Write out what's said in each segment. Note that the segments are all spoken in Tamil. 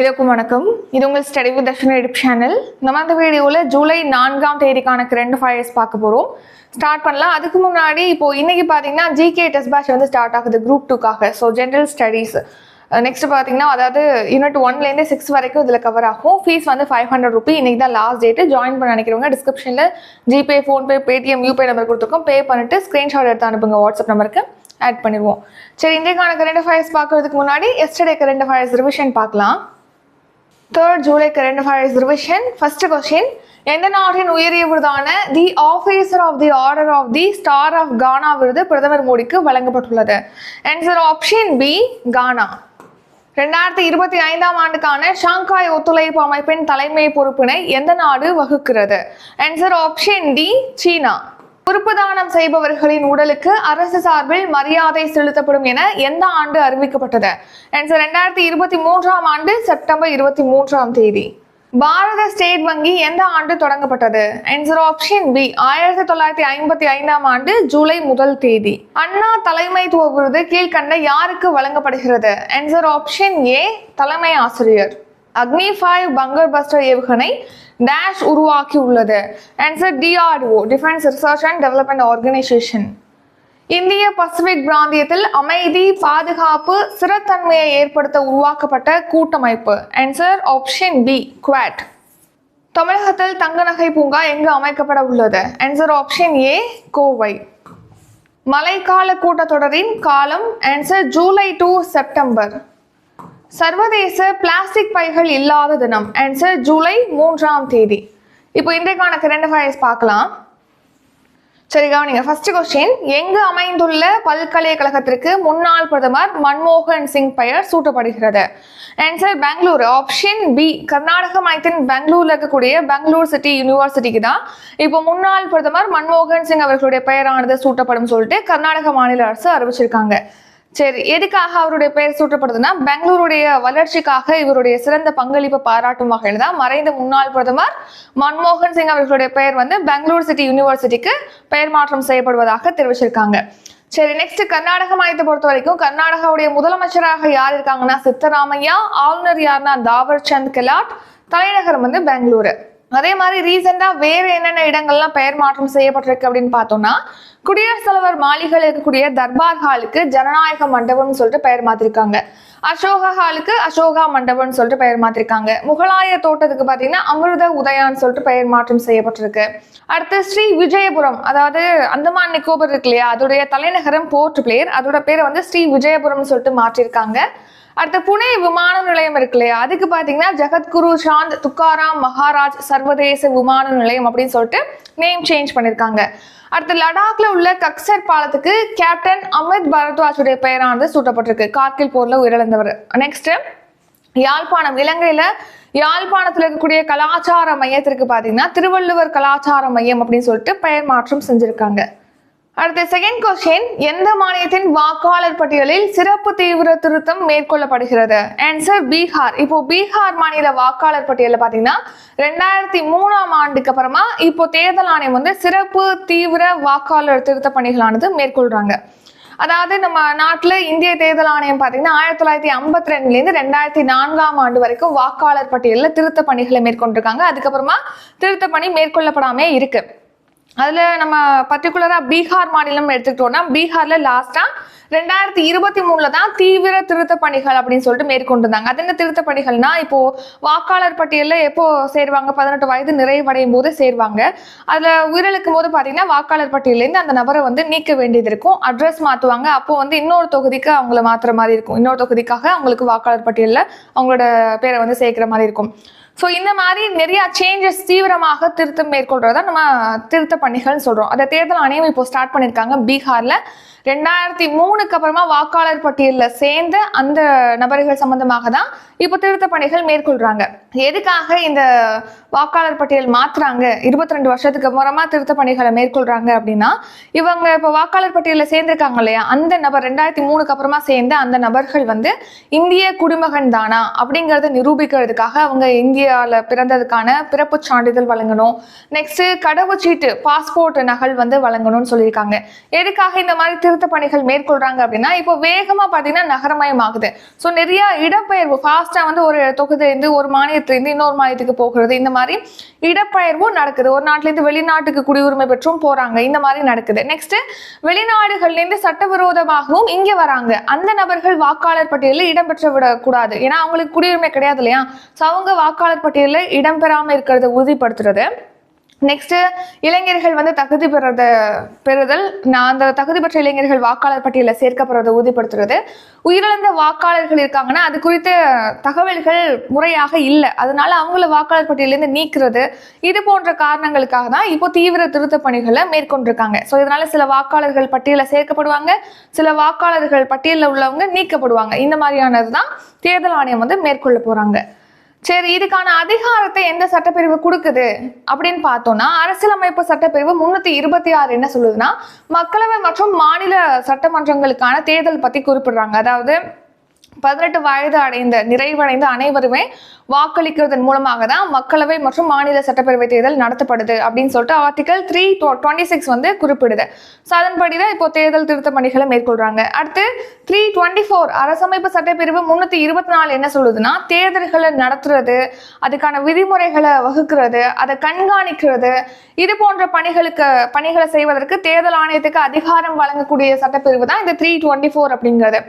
இதற்கும் வணக்கம். இது உங்கள் ஸ்டடி வித் தர்ஷன் எடிப் சேனல் நம்ம அந்த வீடியோவில் ஜூலை நான்காம் தேதிக்கான கரண்ட் ஃபயர்ஸ் பார்க்க போகிறோம் ஸ்டார்ட் பண்ணலாம். அதுக்கு முன்னாடி இப்போ இன்னைக்கு பார்த்தீங்கன்னா ஜிகே டெஸ்ட் பேட்ச் வந்து ஸ்டார்ட் ஆகுது குரூப் டூக்காக ஸோ ஜென்ரல் ஸ்டடீஸ் நெக்ஸ்ட் பார்த்தீங்கன்னா அதாவது யூனிட் ஒன்லேருந்து சிக்ஸ் வரைக்கும் இதில் கவர் ஆகும். ஃபீஸ் வந்து ஃபைவ் ஹண்ட்ரட் ருபி இன்றைக்கி தான் லாஸ்ட் டேட்டு ஜாயின் பண்ண நினைக்கிறவங்க டிஸ்கிரிப்ஷனில் ஜிபே ஃபோன்பே பேடிஎம் யூபே நம்பர் கொடுத்துருக்கோம். பே பண்ணிட்டு ஸ்க்ரீன்ஷாட் எடுத்து அனுப்புங்க. வாட்ஸ்அப் நம்பருக்கு ஆட் பண்ணிடுவோம். சரி இன்றைக்கான கரண்ட் அஃபேர்ஸ் பார்க்குறதுக்கு முன்னாடி எஸ்டர்டே கரண்ட் அஃபேர்ஸ் ரிவிஷன் பார்க்கலாம். Third July current affairs revision first question எந்த நாட்டின் உயரிய விருதான the officer of the order of the star of Ghana விருது பிரதமர் மோடிக்கு வழங்கப்பட்டுள்ளது? ஆன்சர் ஆப்ஷன் பி கானா ரெண்டாயிரத்தி இருபத்தி ஐந்தாம் ஆண்டுக்கான ஷாங்காய் ஒத்துழைப்பு அமைப்பின் தலைமை பொறுப்பினை எந்த நாடு வகுக்கிறது? Answer option D China. உறுப்பு தானம் செய்பவர்களின் உடலுக்கு அரசு சார்பில் மரியாதை செலுத்தப்படும் என எந்த ஆண்டு அறிவிக்கப்பட்டது? ஆன்சர் ரெண்டாயிரத்தி இருபத்தி மூன்றாம் ஆண்டு செப்டம்பர் இருபத்தி மூன்றாம் தேதி. பாரத ஸ்டேட் வங்கி எந்த ஆண்டு தொடங்கப்பட்டது? ஆன்சர் ஆப்ஷன் பி ஆயிரத்தி தொள்ளாயிரத்தி ஐம்பத்தி ஐந்தாம் ஆண்டு ஜூலை முதல் தேதி. அண்ணா தலைமைத்துவ விருது கீழ்கண்ட யாருக்கு வழங்கப்படுகிறது? ஆன்சர் ஆப்ஷன் ஏ தலைமை ஆசிரியர். அக்னி ஃபைவ் பங்கர் பஸ்டர் ஏவுகணை டேஷ் உருவாக்கி உள்ளது answer DRDO defence research and development organisation இந்திய பசிபிக் பிராந்தியத்தில் அமைதி பாதுகாப்பு ஸ்திரத்தன்மையை ஏற்படுத்த உருவாக்கப்பட்ட கூட்டமைப்பு. ஆன்சர் ஆப்ஷன் பி குவாட் தமிழகத்தில் தங்க நகை பூங்கா எங்கு அமைக்கப்பட உள்ளது? Answer option A Kovai. மழைக்கால கூட்டத்தொடரின் காலம் ஆன்சர் ஜூலை டு செப்டம்பர் சர்வதேச பிளாஸ்டிக் பைகள் இல்லாத தினம் ஆன்சர் ஜூலை மூன்றாம் தேதி. இப்போ இன்றைக்கான கரண்ட் அஃபேர்ஸ் பார்க்கலாம். சரி கவனிங்க. ஃபர்ஸ்ட் கொஸ்டின் எங்கு அமைந்துள்ள பல்கலைக்கழகத்திற்கு முன்னாள் பிரதமர் மன்மோகன் சிங் பெயர் சூட்டப்படுகிறது? Answer Bengaluru. Option B Karnataka மாநிலத்தின் பெங்களூர்ல இருக்கக்கூடிய பெங்களூர் சிட்டி யூனிவர்சிட்டிக்கு தான். இப்போ முன்னாள் பிரதமர் மன்மோகன் சிங் அவர்களுடைய பெயரானது சூட்டப்படும் சொல்லிட்டு கர்நாடக மாநில அரசு அறிவிச்சிருக்காங்க. சரி எதுக்காக அவருடைய பெயர் சூட்டப்படுதுன்னா பெங்களூருடைய வளர்ச்சிக்காக இவருடைய சிறந்த பங்களிப்பு பாராட்டும் வகையில் தான் மறைந்த முன்னாள் பிரதமர் மன்மோகன் சிங் அவர்களுடைய பெயர் வந்து பெங்களூர் சிட்டி யூனிவர்சிட்டிக்கு பெயர் மாற்றம் செய்யப்படுவதாக தெரிவிச்சிருக்காங்க. சரி நெக்ஸ்ட் கர்நாடக மாநிலத்தை பொறுத்த வரைக்கும் கர்நாடகாவுடைய முதலமைச்சராக யார் இருக்காங்கன்னா சித்தராமையா ஆளுநர் யாருன்னா தாவர் சந்த் கெலாட் தலைநகரம் வந்து பெங்களூரு. அதே மாதிரி ரீசெண்டா வேற என்னென்ன இடங்கள்லாம் பெயர் மாற்றம் செய்யப்பட்டிருக்கு அப்படின்னு பார்த்தோம்னா குடியரசுத் தலைவர் மாளிகையில் இருக்கக்கூடிய தர்பார் ஹாலுக்கு ஜனநாயக மண்டபம்னு சொல்லிட்டு பெயர் மாத்திருக்காங்க. அசோகா ஹாலுக்கு அசோகா மண்டபம்னு சொல்லிட்டு பெயர் மாத்திருக்காங்க. முகலாய தோட்டத்துக்கு பார்த்தீங்கன்னா அமிர்த உதயான்னு சொல்லிட்டு பெயர் மாற்றம் செய்யப்பட்டிருக்கு. அடுத்து ஸ்ரீ விஜயபுரம் அதாவது அந்தமான் நிக்கோபர் இருக்கு இல்லையா அதோடைய தலைநகரம் போர்ட் பிளேயர் அதோட பேரை வந்து ஸ்ரீ விஜயபுரம்னு சொல்லிட்டு மாற்றிருக்காங்க. அடுத்து புனே விமான நிலையம் இருக்கு இல்லையா அதுக்கு பார்த்தீங்கன்னா ஜெகத்குரு சாந்த் துக்காராம் மகாராஜ் சர்வதேச விமான நிலையம் அப்படின்னு சொல்லிட்டு நேம் சேஞ்ச் பண்ணியிருக்காங்க அடுத்து லடாக்ல உள்ள கக்சர் பாலத்துக்கு கேப்டன் அமித் பரத்வாஜுடைய பெயரானது சூட்டப்பட்டிருக்கு. கார்கில் போர்ல உயிரிழந்தவர். நெக்ஸ்ட் யாழ்ப்பாணம். இலங்கையில யாழ்ப்பாணத்தில் இருக்கக்கூடிய கலாச்சார மையத்திற்கு பார்த்தீங்கன்னா திருவள்ளுவர் கலாச்சார மையம் அப்படின்னு சொல்லிட்டு பெயர் மாற்றம் செஞ்சிருக்காங்க. அடுத்த செகண்ட் கொஸ்டின் எந்த மாநிலத்தின் வாக்காளர் பட்டியலில் சிறப்பு தீவிர திருத்தம் மேற்கொள்ளப்படுகிறது? ஆன்சர் பீகார். இப்போ பீகார் மாநில வாக்காளர் பட்டியலில் பார்த்தீங்கன்னா ரெண்டாயிரத்தி மூணாம் ஆண்டுக்கு அப்புறமா இப்போ தேர்தல் ஆணையம் வந்து சிறப்பு தீவிர வாக்காளர் திருத்த பணிகளானது மேற்கொள்றாங்க. அதாவது நம்ம நாட்டில் இந்திய தேர்தல் ஆணையம் பார்த்தீங்கன்னா ஆயிரத்தி தொள்ளாயிரத்தி ஐம்பத்தி ரெண்டுலேருந்து ரெண்டாயிரத்தி நான்காம் ஆண்டு வரைக்கும் வாக்காளர் பட்டியலில் திருத்த பணிகளை மேற்கொண்டிருக்காங்க. அதுக்கப்புறமா திருத்த பணி மேற்கொள்ளப்படாமே இருக்குது அதில் நம்ம பர்டிகுலராக பீகார் மாநிலம் எடுத்துக்கிட்டோம்னா பீகாரில் லாஸ்ட்டாக ரெண்டாயிரத்தி இருபத்தி மூணில் தான் தீவிர திருத்த பணிகள் அப்படின்னு சொல்லிட்டு மேற்கொண்டிருந்தாங்க. அது என்ன திருத்த பணிகள்னா இப்போது வாக்காளர் பட்டியலில் எப்போ சேருவாங்க? பதினெட்டு வயது நிறைவடையும் போது சேருவாங்க. அதில் உயிரிழக்கும் போது பார்த்தீங்கன்னா வாக்காளர் பட்டியலேருந்து அந்த நபரை வந்து நீக்க வேண்டியது இருக்கும். அட்ரஸ் மாற்றுவாங்க அப்போ வந்து இன்னொரு தொகுதிக்கு அவங்கள மாற்றுற மாதிரி இருக்கும். இன்னொரு தொகுதிக்காக அவங்களுக்கு வாக்காளர் பட்டியலில் அவங்களோட பேரை வந்து சேர்க்குற மாதிரி இருக்கும். ஸோ இந்த மாதிரி நிறைய சேஞ்சஸ் தீவிரமாக திருத்தம் மேற்கொள்றதா நம்ம திருத்த பணிகள்னு சொல்றோம். அந்த தேர்தல் ஆணையம் இப்போ ஸ்டார்ட் பண்ணியிருக்காங்க பீகார்ல. ரெண்டாயிரத்தி மூணுக்கு அப்புறமா வாக்காளர் பட்டியலில் சேர்ந்த அந்த நபர்கள் சம்பந்தமாக தான் இப்போ திருத்த பணிகள் மேற்கொள்றாங்க. எதுக்காக இந்த வாக்காளர் பட்டியல் மாத்துறாங்க? இருபத்தி ரெண்டு வருஷத்துக்கு அப்புறமா திருத்த பணிகளை மேற்கொள்றாங்க அப்படின்னா இவங்க இப்போ வாக்காளர் பட்டியலில் சேர்ந்திருக்காங்க இல்லையா? அந்த நபர் ரெண்டாயிரத்தி மூணுக்கு அப்புறமா சேர்ந்த அந்த நபர்கள் வந்து இந்திய குடிமகன் தானா அப்படிங்கிறத நிரூபிக்கிறதுக்காக அவங்க இந்தியாவில் பிறந்ததுக்கான பிறப்பு சான்றிதழ் வழங்கணும். நெக்ஸ்ட் கடவுச்சீட்டு பாஸ்போர்ட் நகல் வந்து வழங்கணும்னு சொல்லியிருக்காங்க. எதுக்காக இந்த மாதிரி திருத்த பணிகள் மேற்கொள்றாங்க அப்படின்னா இப்போ வேகமா பார்த்தீங்கன்னா நகரமயமாகுது. ஸோ நிறைய இடப்பெயர்வு ஃபாஸ்டா வந்து ஒரு தொகுதியிலிருந்து ஒரு மாநிலத்திலிருந்து இன்னொரு மாநிலத்துக்கு போகிறது இந்த மாதிரி இடப்பெயர்வும் நடக்குது. ஒரு நாட்டிலேருந்து வெளிநாட்டுக்கு குடியுரிமை பெற்றும் போறாங்க இந்த மாதிரி நடக்குது. நெக்ஸ்ட் வெளிநாடுகள்லேருந்து சட்டவிரோதமாகவும் இங்கே வராங்க. அந்த நபர்கள் வாக்காளர் பட்டியலில் இடம்பெற்று விடக்கூடாது. ஏன்னா அவங்களுக்கு குடியுரிமை கிடையாது இல்லையா? ஸோ அவங்க வாக்காளர் பட்டியலில் இடம்பெறாமல் இருக்கிறத உறுதிப்படுத்துறது. நெக்ஸ்ட் இளைஞர்கள் வந்து தகுதி பெறத பெறுதல். நான் அந்த தகுதி பெற்ற இளைஞர்கள் வாக்காளர் பட்டியலில் சேர்க்கப்படுறதை உறுதிப்படுத்துறது. உயிரிழந்த வாக்காளர்கள் இருக்காங்கன்னா அது குறித்த தகவல்கள் முறையாக இல்லை. அதனால அவங்கள வாக்காளர் பட்டியலேருந்து நீக்கிறது. இது போன்ற காரணங்களுக்காக தான் இப்போ தீவிர திருத்த பணிகளை மேற்கொண்டிருக்காங்க. ஸோ இதனால சில வாக்காளர்கள் பட்டியலில் சேர்க்கப்படுவாங்க. சில வாக்காளர்கள் பட்டியலில் உள்ளவங்க நீக்கப்படுவாங்க. இந்த மாதிரியானது தான் தேர்தல் ஆணையம் வந்து மேற்கொள்ள போறாங்க. சரி இதுக்கான அதிகாரத்தை எந்த சட்டப்பிரிவு கொடுக்குது அப்படின்னு பார்த்தோம்னா அரசியலமைப்பு சட்டப்பிரிவு முன்னூத்தி இருபத்தி ஆறு என்ன சொல்லுதுன்னா மக்களவை மற்றும் மாநில சட்டமன்றங்களுக்கான தேர்தல் பத்தி குறிப்பிடுறாங்க. அதாவது பதினெட்டு வயது அடைந்த நிறைவடைந்த அனைவருமே வாக்களிக்கிறதன் மூலமாக தான் மக்களவை மற்றும் மாநில சட்டப்பேரவை தேர்தல் நடத்தப்படுது அப்படின்னு சொல்லிட்டு ஆர்டிகல் த்ரீ டுவெண்ட்டி சிக்ஸ் வந்து குறிப்பிடுது. ஸோ அதன்படி தான் இப்போ தேர்தல் திருத்த பணிகளை மேற்கொள்றாங்க. அடுத்து த்ரீ டுவெண்ட்டி ஃபோர் அரசமைப்பு சட்டப்பிரிவு முன்னூத்தி இருபத்தி நாலு என்ன சொல்லுதுன்னா தேர்தல்களை நடத்துறது அதுக்கான விதிமுறைகளை வகுக்கிறது அதை கண்காணிக்கிறது இது போன்ற பணிகளுக்கு பணிகளை செய்வதற்கு தேர்தல் ஆணையத்துக்கு அதிகாரம் வழங்கக்கூடிய சட்டப்பிரிவு தான் இந்த த்ரீ டுவெண்ட்டி ஃபோர் அப்படிங்கிறது.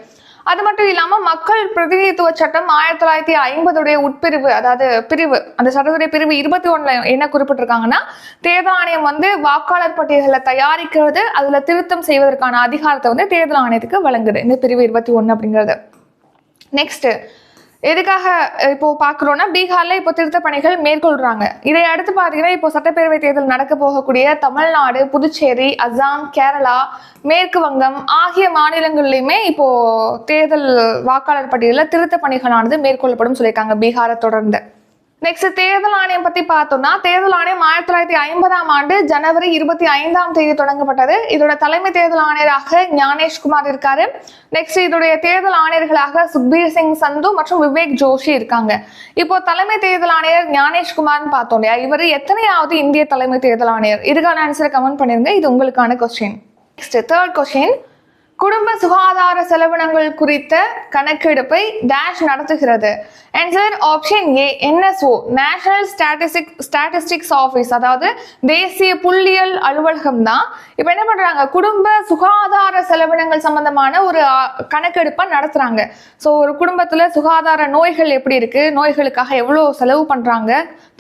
அது மட்டும் இல்லாம மக்கள் பிரதிநிதித்துவ சட்டம் ஆயிரத்தி தொள்ளாயிரத்தி ஐம்பதுடைய உட்பிரிவு அதாவது பிரிவு அந்த சட்டத்துடைய பிரிவு இருபத்தி ஒண்ணுல என்ன குறிப்பிட்டிருக்காங்கன்னா தேர்தல் ஆணையம் வந்து வாக்காளர் பட்டியல்களை தயாரிக்கிறது அதுல திருத்தம் செய்வதற்கான அதிகாரத்தை வந்து தேர்தல் ஆணையத்துக்கு வழங்குது. இந்த பிரிவு இருபத்தி ஒன்று அப்படிங்கிறது. நெக்ஸ்ட் எதுக்காக இப்போ பார்க்குறோன்னா பீகார்ல இப்போ திருத்த பணிகள் மேற்கொள்றாங்க. இதை அடுத்து பார்த்தீங்கன்னா இப்போ சட்டப்பேரவை தேர்தல் நடக்க போகக்கூடிய தமிழ்நாடு புதுச்சேரி அஸ்ஸாம் கேரளா மேற்கு வங்கம் ஆகிய மாநிலங்கள்லையுமே இப்போ தேர்தல் வாக்காளர் பட்டியலில் திருத்த பணிகளானது மேற்கொள்ளப்படும் சொல்லியிருக்காங்க பீகாரை தொடர்ந்து. நெக்ஸ்ட் தேர்தல் ஆணையம் பத்தி பார்த்தோம்னா தேர்தல் ஆணையம் ஆயிரத்தி தொள்ளாயிரத்தி ஐம்பதாம் ஆண்டு ஜனவரி இருபத்தி ஐந்தாம் தேதி தொடங்கப்பட்டது. இதோட தலைமை தேர்தல் ஆணையராக ஞானேஷ்குமார் இருக்காரு. நெக்ஸ்ட் இதோடைய தேர்தல் ஆணையர்களாக சுக்பீர் சிங் சந்து மற்றும் விவேக் ஜோஷி இருக்காங்க. இப்போ தலைமை தேர்தல் ஆணையர் ஞானேஷ்குமார்னு பார்த்தோம் இல்லையா? இவர் எத்தனையாவது இந்திய தலைமை தேர்தல் ஆணையர்? இதுக்கான ஆன்சரை கமெண்ட் பண்ணிருங்க. இது உங்களுக்கான கொஸ்டின் நெக்ஸ்ட் தேர்ட் கொஸ்டின் குடும்ப சுகாதார செலவினங்கள் குறித்த கணக்கெடுப்பை டேஷ் நடத்துகிறது. Answer option A NSO national statistic statistics office அதாவது தேசிய புள்ளியியல் அலுவலகம் தான். இப்போ என்ன பண்ணுறாங்க குடும்ப சுகாதார செலவினங்கள் சம்பந்தமான ஒரு கணக்கெடுப்பை நடத்துகிறாங்க ஸோ ஒரு குடும்பத்தில் சுகாதார நோய்கள் எப்படி இருக்குது நோய்களுக்காக எவ்வளோ செலவு பண்ணுறாங்க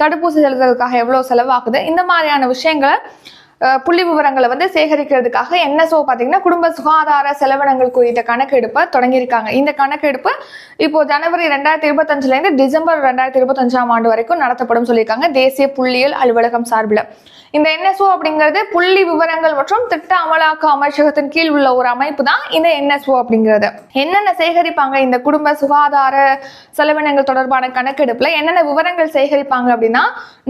தடுப்பூசி செலுத்துறதுக்காக எவ்வளோ செலவாகுது? இந்த மாதிரியான விஷயங்களை புள்ளி விவரங்களை வந்து சேகரிக்கிறதுக்காக என்எஸ்ஓ பார்த்தீங்கன்னா குடும்ப சுகாதார செலவினங்கள் குறித்த கணக்கெடுப்பை தொடங்கியிருக்காங்க. இந்த கணக்கெடுப்பு இப்போ ஜனவரி ரெண்டாயிரத்தி இருபத்தஞ்சுலேருந்து டிசம்பர் ரெண்டாயிரத்தி இருபத்தஞ்சாம் ஆண்டு வரைக்கும் நடத்தப்படும் சொல்லியிருக்காங்க. தேசிய புள்ளியியல் அலுவலகம் சார்பில். இந்த என்எஸ்ஓ அப்படிங்கிறது புள்ளி விவரங்கள் மற்றும் திட்ட அமலாக்க அமைச்சகத்தின் கீழ் உள்ள ஒரு அமைப்பு தான் இந்த என்எஸ்ஓ அப்படிங்கிறது. என்னென்ன சேகரிப்பாங்க? இந்த குடும்ப சுகாதார செலவினங்கள் தொடர்பான கணக்கெடுப்பில் என்னென்ன விவரங்கள் சேகரிப்பாங்க அப்படின்னா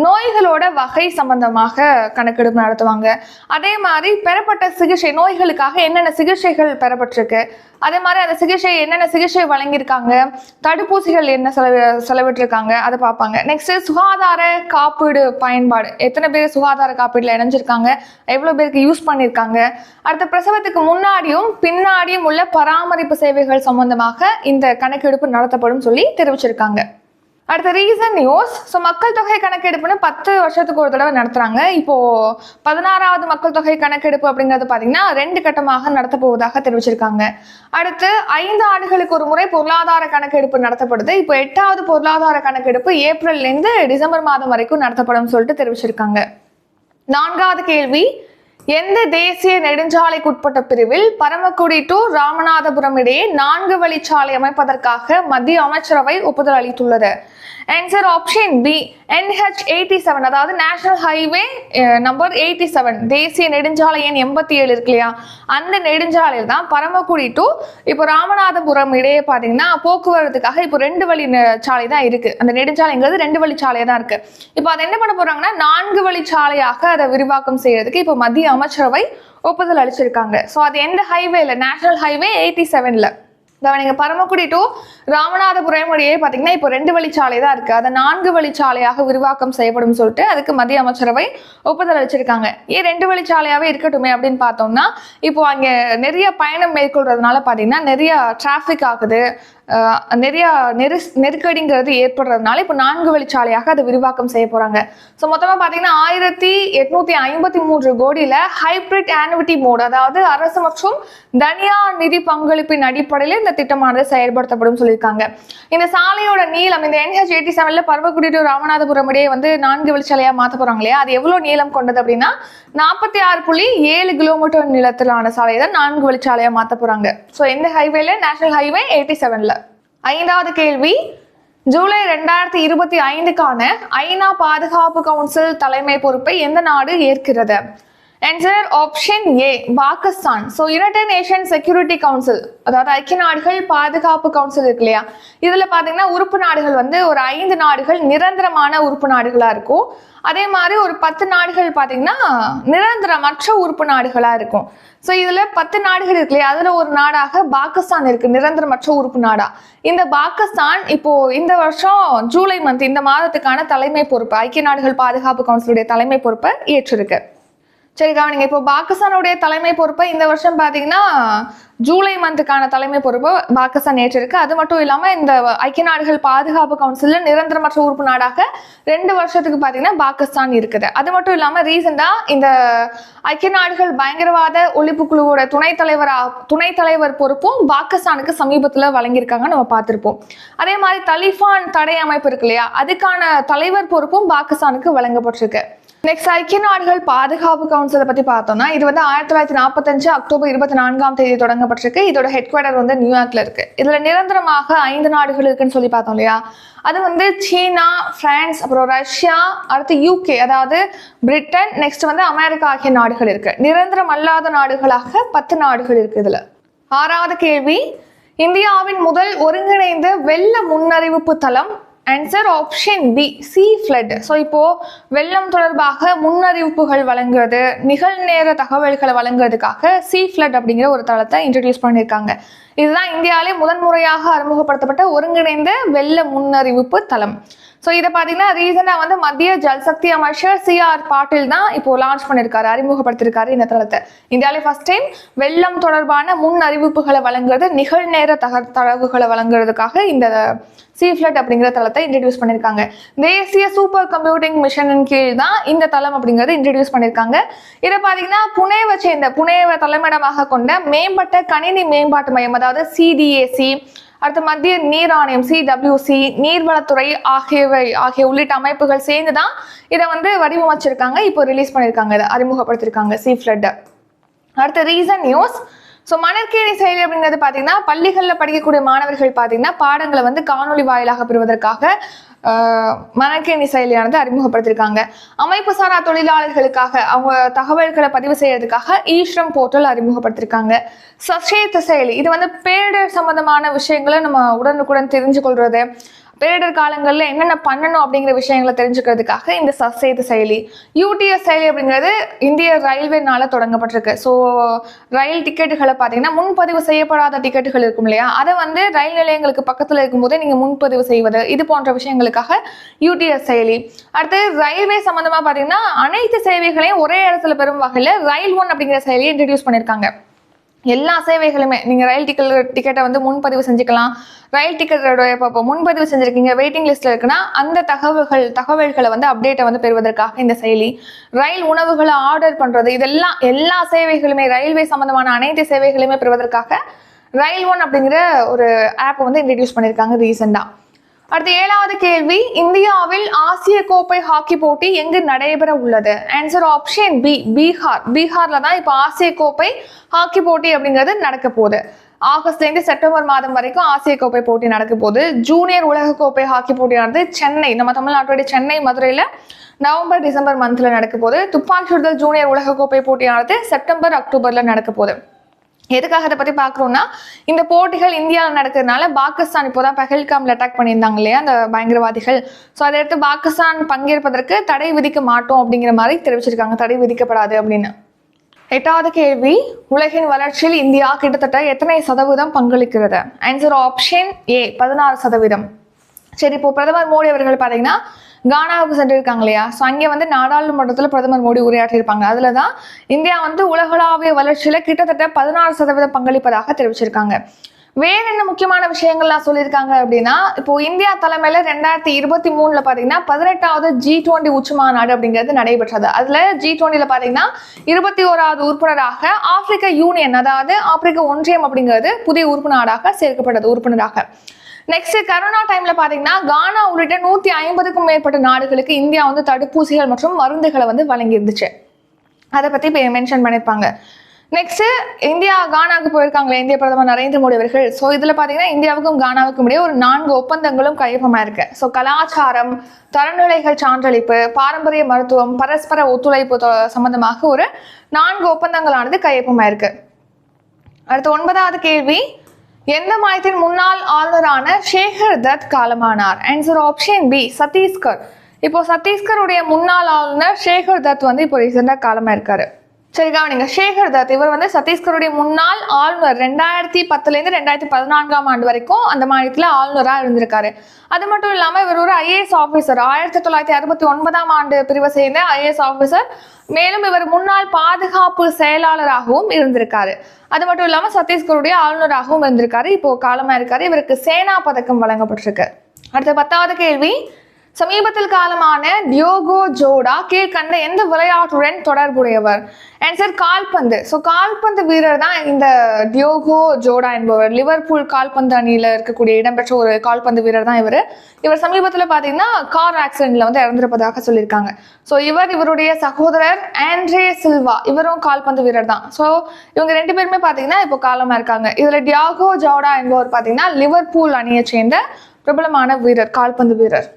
நோய்களோட வகை சம்பந்தமாக கணக்கெடுப்பு நடத்துவாங்க. அதே மாதிரி பெறப்பட்ட சிகிச்சை நோய்களுக்காக என்னென்ன சிகிச்சைகள் பெறப்பட்டிருக்கு? அதே மாதிரி அந்த சிகிச்சை என்னென்ன சிகிச்சை வழங்கியிருக்காங்க? தடுப்பூசிகள் என்ன செலவி செலவிட்டிருக்காங்க? அதை பார்ப்பாங்க. நெக்ஸ்ட் சுகாதார காப்பீடு பயன்பாடு. எத்தனை பேர் சுகாதார காப்பீடில் இணைஞ்சிருக்காங்க? எவ்வளோ பேருக்கு யூஸ் பண்ணியிருக்காங்க? அடுத்த பிரசவத்துக்கு முன்னாடியும் பின்னாடியும் உள்ள பராமரிப்பு சேவைகள் சம்பந்தமாக இந்த கணக்கெடுப்பு நடத்தப்படும் சொல்லி தெரிவிச்சிருக்காங்க. அடுத்த ரீசன் நியூஸ் ஸோ மக்கள் தொகை கணக்கெடுப்புன்னு பத்து வருஷத்துக்கு ஒரு தடவை நடத்துகிறாங்க இப்போது பதினாறாவது மக்கள் தொகை கணக்கெடுப்பு அப்படிங்கிறது பார்த்தீங்கன்னா ரெண்டு கட்டமாக நடத்த போவதாக தெரிவிச்சிருக்காங்க. அடுத்து ஐந்து ஆண்டுகளுக்கு ஒரு முறை பொருளாதார கணக்கெடுப்பு நடத்தப்படுது. இப்போ எட்டாவது பொருளாதார கணக்கெடுப்பு ஏப்ரல்லேருந்து டிசம்பர் மாதம் வரைக்கும் நடத்தப்படும் சொல்லிட்டு தெரிவிச்சிருக்காங்க. நான்காவது கேள்வி எந்த தேசிய நெடுஞ்சாலைக்குட்பட்ட பிரிவில் பரமக்குடி டு ராமநாதபுரம் இடையே நான்கு வழிச்சாலை அமைப்பதற்காக மத்திய அமைச்சரவை ஒப்புதல் அளித்துள்ளது. Answer option B NH eighty seven அதாவது national highway number eighty seven தேசிய நெடுஞ்சாலை எண் எண்பத்தி ஏழு இருக்கு இல்லையா? அந்த நெடுஞ்சாலையில் தான் பரமக்குடி டு இப்போ ராமநாதபுரம் இடையே பார்த்தீங்கன்னா போக்குவரத்துக்காக இப்போ ரெண்டு வழி நெ- சாலை தான் இருக்கு. அந்த நெடுஞ்சாலைங்கிறது ரெண்டு வழி சாலை தான் இருக்கு. இப்போ அதை என்ன பண்ண போறாங்கன்னா நான்கு வழி சாலையாக அதை விரிவாக்கம் செய்யறதுக்கு இப்போ மத்திய அமைச்சரவை ஒப்புதல் அளிச்சிருக்காங்க. ஸோ அது எந்த ஹைவேல நேஷனல் ஹைவே எயிட்டி செவன்ல கவனிங்க பரமக்குடி டு ராமநாதபுரம் இடையே பார்த்தீங்கன்னா இப்போ ரெண்டு வழிச்சாலை தான் இருக்குது அதை நான்கு வழிச்சாலையாக விரிவாக்கம் செய்யப்படும் சொல்லிட்டு அதுக்கு மத்திய அமைச்சரவை ஒப்புதல் அளிச்சிருக்காங்க. ஏன் ரெண்டு வழிச்சாலையாகவே இருக்கட்டுமே அப்படின்னு பார்த்தோம்னா இப்போ அங்கே நிறைய பயணம் மேற்கொள்றதுனால பார்த்தீங்கன்னா நிறைய டிராஃபிக் ஆகுது. நிறையா நிறைய நெரு நெருக்கடிங்கிறது ஏற்படுறதுனால இப்போ நான்கு வழிச்சாலையாக அதை விரிவாக்கம் செய்ய போகிறாங்க ஸோ மொத்தமாக பார்த்தீங்கன்னா ஆயிரத்தி எட்நூத்தி ஐம்பத்தி மூன்று கோடியில் ஹைபிரிட் ஆனுவிட்டி மோட் அதாவது அரசு மற்றும் தனியார் நிதி பங்களிப்பின் அடிப்படையில் இந்த திட்டமானது செயல்படுத்தப்படும் சொல்லியிருக்காங்க. இந்த சாலையோட நீளம் இந்த என்ஹெச் எயிட்டி செவன்ல பரமக்குடி டு ராமநாதபுரம் இடையே வந்து நான்கு வழிச்சாலையா மாற்ற போறாங்க இல்லையா? அது எவ்வளவு நீளம் கொண்டது அப்படின்னா நாற்பத்தி ஆறு புள்ளி ஏழு கிலோமீட்டர் நீளத்திலான சாலையை தான் நான்கு வழிச்சாலையா மாற்ற போறாங்க. ஸோ இந்த ஹைவேல நேஷனல் ஹைவே எயிட்டி செவன்ல ஐந்தாவது கேள்வி ஜூலை ரெண்டாயிரத்தி இருபத்தி ஐந்துக்கான ஐநா பாதுகாப்பு கவுன்சில் தலைமை பொறுப்பை எந்த நாடு ஏற்கிறது? Answer option A Pakistan so united nation security council அதாவது ஐக்கிய நாடுகள் பாதுகாப்பு கவுன்சில் இருக்கு இல்லையா? இதில் பார்த்தீங்கன்னா உறுப்பு நாடுகள் வந்து ஒரு ஐந்து நாடுகள் நிரந்தரமான உறுப்பு நாடுகளாக இருக்கும். அதே மாதிரி ஒரு பத்து நாடுகள் பார்த்தீங்கன்னா நிரந்தரமற்ற உறுப்பு நாடுகளாக இருக்கும். ஸோ இதில் பத்து நாடுகள் இருக்கு இல்லையா? அதில் ஒரு நாடாக பாகிஸ்தான் இருக்குது நிரந்தரமற்ற உறுப்பு நாடாக இந்த பாகிஸ்தான் இப்போது இந்த வருஷம் ஜூலை மந்த் இந்த மாதத்துக்கான தலைமை பொறுப்பு ஐக்கிய நாடுகள் பாதுகாப்பு கவுன்சிலுடைய தலைமை பொறுப்பை ஏற்றிருக்கு. சரி கவனிங்க. இப்போ பாகிஸ்தானுடைய தலைமை பொறுப்பை இந்த வருஷம் பார்த்தீங்கன்னா ஜூலை மந்த்துக்கான தலைமை பொறுப்பு பாகிஸ்தான் ஏற்றிருக்கு. அது மட்டும் இல்லாமல் இந்த ஐக்கிய நாடுகள் பாதுகாப்பு கவுன்சிலில் நிரந்தரமற்ற உறுப்பு நாடாக ரெண்டு வருஷத்துக்கு பார்த்தீங்கன்னா பாகிஸ்தான் இருக்குது. அது மட்டும் இல்லாமல் ரீசெண்டாக இந்த ஐக்கிய நாடுகள் பயங்கரவாத ஒழிப்பு குழுவோட துணைத் தலைவரா துணைத் தலைவர் பொறுப்பும் பாகிஸ்தானுக்கு சமீபத்தில் வழங்கியிருக்காங்க நம்ம பார்த்துருப்போம். அதே மாதிரி தலிஃபான் தடை அமைப்பு இருக்கு இல்லையா அதுக்கான தலைவர் பொறுப்பும் பாகிஸ்தானுக்கு வழங்கப்பட்டிருக்கு. நெக்ஸ்ட் ஐக்கிய நாடுகள் பாதுகாப்பு கவுன்சிலை பற்றி பார்த்தோம்னா இது வந்து ஆயிரத்தி தொள்ளாயிரத்தி நாற்பத்தஞ்சு அக்டோபர் இருபத்தி நான்காம் தேதி தொடங்கப்பட்டிருக்கு. இதோட ஹெட் குவார்டர் வந்து நியூயார்க்ல இருக்கு. இதுல நிரந்தரமாக ஐந்து நாடுகள் இருக்குன்னு சொல்லி பார்த்தோம் இல்லையா? அது வந்து சீனா பிரான்ஸ் அப்புறம் ரஷ்யா அடுத்து யூகே அதாவது பிரிட்டன் நெக்ஸ்ட் வந்து அமெரிக்கா ஆகிய நாடுகள் இருக்கு. நிரந்தரம் அல்லாத நாடுகளாக பத்து நாடுகள் இருக்கு இதுல. ஆறாவது கேள்வி இந்தியாவின் முதல் ஒருங்கிணைந்த வெள்ள முன்னறிவிப்பு தளம் answer option B C flood so இப்போது வெள்ளம் தொடர்பாக முன்னறிவிப்புகள் வழங்குறது நிகழ்நேர தகவல்களை வழங்குறதுக்காக சி ஃப்ளட் அப்படிங்கிற ஒரு தளத்தை இன்ட்ரடியூஸ் பண்ணியிருக்காங்க. இதுதான் இந்தியாவிலே முதன்முறையாக அறிமுகப்படுத்தப்பட்ட ஒருங்கிணைந்த வெள்ள முன்னறிவிப்பு தளம். ஸோ இதை பார்த்தீங்கன்னா ரீசெண்டாக வந்து மத்திய ஜல்சக்தி அமைச்சர் சிஆர் பாட்டில் தான் இப்போ லான்ச் பண்ணியிருக்காரு அறிமுகப்படுத்திருக்காரு இந்த தளத்தை. இந்தியாவிலே ஃபர்ஸ்ட் டைம் வெள்ளம் தொடர்பான முன் அறிவிப்புகளை வழங்குறது நிகழ்நேர தக தரவுகளை வழங்குறதுக்காக இந்த சிஃப்ளட் அப்படிங்கிற தளத்தை இன்ட்ரடியூஸ் பண்ணியிருக்காங்க தேசிய சூப்பர் கம்ப்யூட்டிங் மிஷனின் கீழ் தான் இந்த தளம் அப்படிங்கிறது இன்ட்ரடியூஸ் பண்ணியிருக்காங்க இதை பார்த்தீங்கன்னா புனேவை சேர்ந்த புனேவை தலைமையிடமாக கொண்ட மேம்பட்ட கணினி மேம்பாட்டு மையம் அதாவது சிடிஏசி அடுத்து மத்திய நீர் ஆணையம் சிடபிள்யூசி நீர்வளத்துறை ஆகியவை ஆகிய உள்ளிட்ட அமைப்புகள் சேர்ந்து தான் இதை வந்து வடிவமைச்சிருக்காங்க இப்போ ரிலீஸ் பண்ணியிருக்காங்க இதை அறிமுகப்படுத்தியிருக்காங்க சி ஃப்ளட்டை அடுத்து ரீசன் நியூஸ் ஸோ மணற்கேணி செயலி அப்படிங்கிறது பார்த்தீங்கன்னா பள்ளிகளில் படிக்கக்கூடிய மாணவர்கள் பார்த்தீங்கன்னா பாடங்களை வந்து காணொளி வாயிலாக பெறுவதற்காக மணக்கேணி செயலியானது அறிமுகப்படுத்தியிருக்காங்க அமைப்பு சாரா தொழிலாளர்களுக்காக அவங்க தகவல்களை பதிவு செய்யறதுக்காக ஈஸ்ரம் போர்ட்டல் அறிமுகப்படுத்தியிருக்காங்க சசேத்த செயலி இது வந்து பேரிடர் சம்பந்தமான விஷயங்களை நம்ம உடனுக்குடன் தெரிஞ்சு கொள்றது பேரிடர் காலங்களில் என்னென்ன பண்ணணும் அப்படிங்கிற விஷயங்களை தெரிஞ்சுக்கிறதுக்காக இந்த சசேது செயலி யூடிஎஸ் செயலி அப்படிங்கிறது இந்திய ரயில்வேனால தொடங்கப்பட்டிருக்கு. ஸோ ரயில் டிக்கெட்டுகளை பார்த்தீங்கன்னா முன்பதிவு செய்யப்படாத டிக்கெட்டுகள் இருக்கும் இல்லையா? அதை வந்து ரயில் நிலையங்களுக்கு பக்கத்தில் இருக்கும்போதே நீங்கள் முன்பதிவு செய்வது இது போன்ற விஷயங்களுக்காக யூடிஎஸ் செயலி. அடுத்து ரயில்வே சம்மந்தமாக பார்த்தீங்கன்னா அனைத்து சேவைகளையும் ஒரே இடத்துல பெறும் வகையில் ரயில் ஒன் அப்படிங்கிற செயலியை இன்ட்ரடியூஸ் பண்ணியிருக்காங்க. எல்லா சேவைகளுமே நீங்கள் ரயில் டிக்கெட் டிக்கெட்டை வந்து முன்பதிவு செஞ்சுக்கலாம். ரயில் டிக்கெட்டோட இப்போ முன்பதிவு செஞ்சுருக்கீங்க வெயிட்டிங் லிஸ்ட்டில் இருக்குன்னா அந்த தகவல்கள் தகவல்களை வந்து அப்டேட்டை வந்து பெறுவதற்காக இந்த செயலி. ரயில் உணவுகளை ஆர்டர் பண்ணுறது இதெல்லாம் எல்லா சேவைகளுமே ரயில்வே சம்மந்தமான அனைத்து சேவைகளுமே பெறுவதற்காக ரயில் ஒன் அப்படிங்கிற ஒரு ஆப் வந்து இன்ட்ரடியூஸ் பண்ணியிருக்காங்க ரீசெண்டாக அடுத்து ஏழாவது கேள்வி இந்தியாவில் ஆசிய கோப்பை ஹாக்கி போட்டி எங்கு நடைபெற உள்ளது? Answer option B Bihar. பீகார்ல தான் இப்போ ஆசிய கோப்பை ஹாக்கி போட்டி அப்படிங்கிறது நடக்க போகுது. ஆகஸ்ட்லேருந்து செப்டம்பர் மாதம் வரைக்கும் ஆசிய கோப்பை போட்டி நடக்க போகுது. ஜூனியர் உலக கோப்பை ஹாக்கி போட்டியானது சென்னை நம்ம தமிழ்நாட்டுடைய சென்னை மதுரையில் நவம்பர் டிசம்பர் மந்த்ல நடக்க போகுது. துப்பாக்கி சுடுதல் ஜூனியர் உலக கோப்பை போட்டியானது செப்டம்பர் அக்டோபர்ல நடக்க போகுது. எதுக்காக இதை பற்றி பார்க்குறோம்னா இந்த போட்டிகள் இந்தியாவில் நடக்கிறதுனால பாகிஸ்தான் இப்போ தான் பஹல்காமில் அட்டாக் பண்ணியிருந்தாங்க இல்லையா அந்த பயங்கரவாதிகள். ஸோ அதை எடுத்து பாகிஸ்தான் பங்கேற்பதற்கு தடை விதிக்க மாட்டோம் அப்படிங்கிற மாதிரி தெரிவிச்சிருக்காங்க. தடை விதிக்கப்படாது அப்படின்னு. எட்டாவது கேள்வி உலகின் வளர்ச்சியில் இந்தியா கிட்டத்தட்ட எத்தனை சதவீதம் பங்களிக்கிறது? ஆன்சர் ஆப்ஷன் ஏ பதினாறு சதவீதம். சரி இப்போ பிரதமர் மோடி அவர்கள் பார்த்தீங்கன்னா கானாவுக்கு சென்றிருக்காங்க இல்லையா ஸோ அங்கே வந்து நாடாளுமன்றத்தில் பிரதமர் மோடி உரையாற்றியிருப்பாங்க. அதில் தான் இந்தியா வந்து உலகளாவிய வளர்ச்சியில் கிட்டத்தட்ட பதினாறு சதவீதம் பங்களிப்பதாக தெரிவிச்சிருக்காங்க. வேற என்ன முக்கியமான விஷயங்கள்லாம் சொல்லியிருக்காங்க அப்படின்னா இப்போ இந்தியா தலைமையில ரெண்டாயிரத்தி இருபத்தி மூணுல பாத்தீங்கன்னா பதினெட்டாவது ஜி டுவெண்டி உச்சி மாநாடு அப்படிங்கிறது நடைபெற்றது. அதுல ஜி டுவெண்டில பாத்தீங்கன்னா இருபத்தி ஓராவது உறுப்பினராக ஆப்பிரிக்க யூனியன் அதாவது ஆப்பிரிக்க ஒன்றியம் அப்படிங்கிறது புதிய உறுப்பு நாடாக சேர்க்கப்பட்டது உறுப்பினராக. நெக்ஸ்ட் கரோனா டைம்ல பாத்தீங்கன்னா கானா உள்ளிட்ட நூத்தி ஐம்பதுக்கும் மேற்பட்ட நாடுகளுக்கு இந்தியா வந்து தடுப்பூசிகள் மற்றும் மருந்துகளை வந்து வழங்கி இருந்துச்சு அதை பத்தி மென்ஷன் பண்ணியிருப்பாங்க நெக்ஸ்ட் இந்தியா கானாவுக்கு போயிருக்காங்களே இந்திய பிரதமர் நரேந்திர மோடி அவர்கள். ஸோ இதில் பார்த்தீங்கன்னா இந்தியாவுக்கும் கானாவுக்கும் இடையே ஒரு நான்கு ஒப்பந்தங்களும் கையொப்பமாக இருக்கு. ஸோ கலாச்சாரம் தரநிலைகள் சான்றளிப்பு பாரம்பரிய மருத்துவம் பரஸ்பர ஒத்துழைப்பு சம்பந்தமாக ஒரு நான்கு ஒப்பந்தங்களானது கையொப்பமாக இருக்கு. அடுத்த ஒன்பதாவது கேள்வி. எந்த மாநிலத்தின் முன்னாள் ஆளுநரான சேகர் தத் காலமானார்? Answer option B Chhattisgarh. இப்போ சத்தீஸ்கருடைய முன்னாள் ஆளுநர் சேகர் தத் வந்து இப்போ ரீசெண்டாக காலமாக இருக்காரு. சரி கவனிங்க. சேகர் தத் இவர் வந்து சத்தீஸ்கருடைய முன்னாள் ஆளுநர். ரெண்டாயிரத்தி பத்துலேருந்து ரெண்டாயிரத்தி பதினான்காம் ஆண்டு வரைக்கும் அந்த மாநிலத்தில் ஆளுநராக இருந்திருக்காரு. அது மட்டும் இல்லாமல் இவர் ஒரு ஐஏஎஸ் ஆஃபீஸர் ஆயிரத்தி தொள்ளாயிரத்தி அறுபத்தி ஒன்பதாம் ஆண்டு பிரிவை சேர்ந்த ஐஏஎஸ் ஆஃபீஸர் மேலும் இவர் முன்னாள் பாதுகாப்பு செயலாளராகவும் இருந்திருக்காரு. அது மட்டும் இல்லாமல் சத்தீஸ்கருடைய ஆளுநராகவும் இருந்திருக்காரு. இப்போ காலமாக இருக்காரு. இவருக்கு சேனா பதக்கம் வழங்கப்பட்டிருக்கு. அடுத்த பத்தாவது கேள்வி. சமீபத்தில் காலமான டியோகோ ஜோடா கீழ்கண்ட எந்த விளையாட்டுடன் தொடர்புடையவர்? ஆன்சர் கால்பந்து. ஸோ கால்பந்து வீரர் தான் இந்த டியோகோ ஜோடா என்பவர். லிவர்பூல் கால்பந்து அணியில் இருக்கக்கூடிய இடம்பெற்ற ஒரு கால்பந்து வீரர் தான் இவர். இவர் சமீபத்தில் பார்த்தீங்கன்னா கார் ஆக்சிடென்ட்ல வந்து இறந்திருப்பதாக சொல்லியிருக்காங்க. ஸோ இவர் இவருடைய சகோதரர் ஆண்ட்ரே சில்வா. இவரும் கால்பந்து வீரர் தான். ஸோ இவங்க ரெண்டு பேருமே பார்த்தீங்கன்னா இப்போ காலமாக இருக்காங்க. இதில் டியாகோ ஜோடா என்பவர் பார்த்தீங்கன்னா லிவர்பூல் அணியை சேர்ந்த பிரபலமான வீரர் கால்பந்து வீரர்.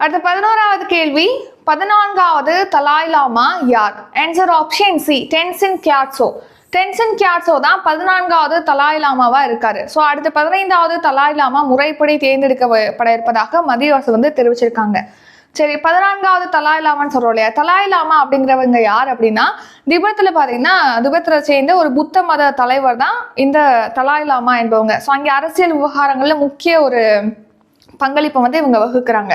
அடுத்த பதினோராவது கேள்வி பதினான்காவது தலாய் லாமா யார்? Answer option C Tenzin Gyatso Tenzin Gyatso தான் பதினான்காவது தலாய் லாமாவா இருக்காரு. ஸோ அடுத்த பதினைந்தாவது தலாய் லாமா முறைப்படி தேர்ந்தெடுக்கப்பட இருப்பதாக மத்திய அரசு வந்து தெரிவிச்சிருக்காங்க. சரி பதினான்காவது தலாய் லாமான்னு சொல்றோம் இல்லையா? தலாய் லாமா அப்படிங்கிறவங்க யார் அப்படின்னா திபெத்தில் பார்த்தீங்கன்னா திபெத்தில் சேர்ந்த ஒரு புத்த மத தலைவர் தான் இந்த தலாய் லாமா என்பவங்க. ஸோ அங்கே அரசியல் விவகாரங்களில் முக்கிய ஒரு பங்களிப்பை வந்து இவங்க வகுக்கிறாங்க.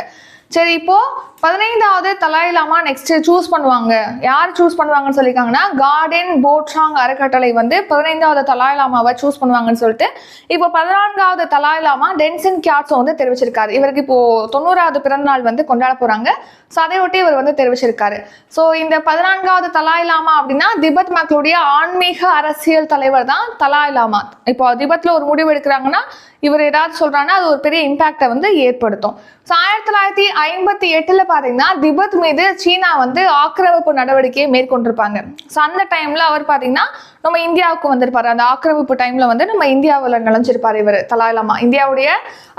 சரி இப்போ பதினைந்தாவது தலாயிலாமா நெக்ஸ்ட் சூஸ் பண்ணுவாங்க. யார் சூஸ் பண்ணுவாங்கன்னு சொல்லியிருக்காங்கன்னா கார்டன் போட்ராங் அறக்கட்டளை வந்து பதினைந்தாவது தலாயிலாமாவை சூஸ் பண்ணுவாங்கன்னு சொல்லிட்டு இப்போ பதினான்காவது தலாயிலாமா டென்சன் கியாட்ஸோ வந்து தெரிவிச்சிருக்காரு. இவருக்கு இப்போ தொண்ணூறாவது பிறந்தநாள் வந்து கொண்டாட போறாங்க. ஸோ அதையொட்டி இவர் வந்து தெரிவிச்சிருக்காரு. ஸோ இந்த பதினான்காவது தலாயிலாமா அப்படின்னா திபெத் மக்களுடைய ஆன்மீக அரசியல் தலைவர் தான் தலாயிலாமா. இப்போ திபெத்தில் ஒரு முடிவு எடுக்கிறாங்கன்னா இவர் ஏதாவது சொல்றாங்கன்னா அது ஒரு பெரிய இம்பாக்டை வந்து ஏற்படுத்தும். ஸோ ஆயிரத்தி தொள்ளாயிரத்தி ஐம்பத்தி எட்டுல பாத்தீங்கன்னா திபெத் மீது சீனா வந்து ஆக்கிரமிப்பு நடவடிக்கையை மேற்கொண்டிருப்பாங்க. ஸோ அந்த டைம்ல அவர் பாத்தீங்கன்னா நம்ம இந்தியாவுக்கு வந்திருப்பாரு. அந்த ஆக்கிரமிப்பு டைம்ல வந்து நம்ம இந்தியாவில் நுழைஞ்சிருப்பாரு இவர். தலாயிலாமா இந்தியாவுடைய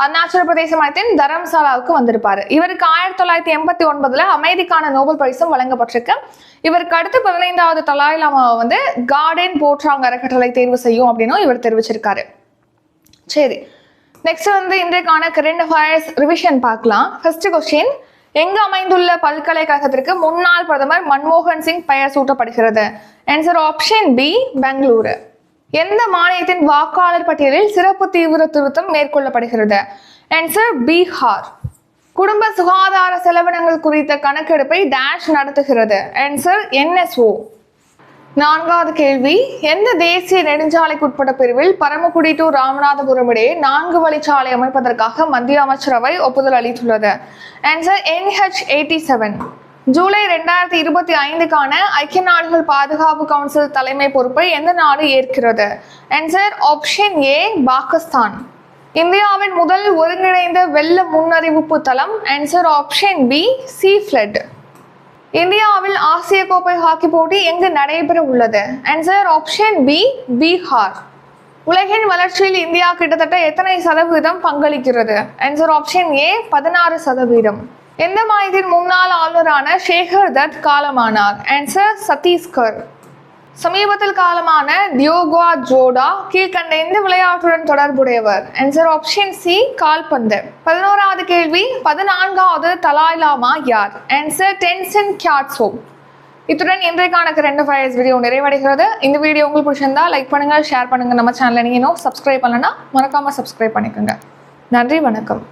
அருணாச்சல பிரதேச மாநிலத்தின் தரம்சாலாவுக்கு வந்திருப்பாரு. இவருக்கு ஆயிரத்தி தொள்ளாயிரத்தி எண்பத்தி ஒன்பதுல அமைதிக்கான நோபல் பரிசும் வழங்கப்பட்டிருக்கு. இவருக்கு அடுத்து பதினைந்தாவது தலாயிலாமாவை வந்து கார்டன் போட்ராங் அறக்கட்டளை தேர்வு செய்யும் அப்படின்னும் இவர் தெரிவிச்சிருக்காரு. சரி. நெக்ஸ்ட் வந்து இன்றைக்கான கரண்ட் அஃபேர்ஸ் ரிவிஷன் பார்க்கலாம். ஃபர்ஸ்ட் கொஸ்டின் எங்கு அமைந்துள்ள பல்கலைக்கழகத்திற்கு முன்னாள் பிரதமர் மன்மோகன் சிங் பெயர் சூட்டப்படுகிறது? ஆன்சர் ஆப்ஷன் பி பெங்களூரு எந்த மாநிலத்தின் வாக்காளர் பட்டியலில் சிறப்பு தீவிர திருத்தம் மேற்கொள்ளப்படுகிறது? ஆன்சர் பீகார் குடும்ப சுகாதார செலவினங்கள் குறித்த கணக்கெடுப்பை டேஷ் நடத்துகிறது. ஆன்சர் என்எஸ்ஓ நான்காவது கேள்வி. எந்த தேசிய நெடுஞ்சாலைக்கு உட்பட்ட பிரிவில் பரமக்குடி டு ராமநாதபுரம் இடையே நான்கு வழிச்சாலை அமைப்பதற்காக மத்திய அமைச்சரவை ஒப்புதல் அளித்துள்ளது. Answer NH eighty seven July ரெண்டாயிரத்தி இருபத்தி ஐந்துக்கான ஐக்கிய நாடுகள் பாதுகாப்பு கவுன்சில் தலைமை பொறுப்பை எந்த நாடு ஏற்கிறது? Answer option A Pakistan. இந்தியாவின் முதல் ஒருங்கிணைந்த வெள்ள முன்னறிவிப்பு தளம். Answer option B C flood இந்தியாவில் ஆசிய கோப்பை ஹாக்கி போட்டி எங்கு நடைபெற உள்ளது? ஆன்சர் ஆப்ஷன் பி பீகார் உலகின் வளர்ச்சியில் இந்தியா கிட்டத்தட்ட எத்தனை சதவீதம் பங்களிக்கிறது? ஆன்சர் ஆப்ஷன் ஏ பதினாறு சதவீதம். எந்த மாநிலத்தின் முன்னாள் ஆளுநரான சேகர் தத் காலமானார்? ஆன்சர் சத்தீஸ்கர். சமீபத்தில் காலமான தியோகா ஜோடா கீழ்கண்ட எந்த விளையாட்டுடன் தொடர்புடையவர். ஆன்சர் ஆப்ஷன் சி கால்பந்து. பதினோராவது கேள்வி பதினான்காவது தலாய் லாமா யார் ஆன்சர் டென்சன் கியாட்ஸோ இத்துடன் இன்றைக்கான ரெண்டு அஃபயர்ஸ் வீடியோ நிறைவடைகிறது. இந்த வீடியோ உங்களுக்கு பிடிச்சிருந்தா லைக் பண்ணுங்க ஷேர் பண்ணுங்க. நம்ம சேனலை நீங்கள் இன்னும் சப்ஸ்கிரைப் பண்ணலன்னா மறக்காம சப்ஸ்கிரைப் பண்ணிக்கோங்க. நன்றி வணக்கம்.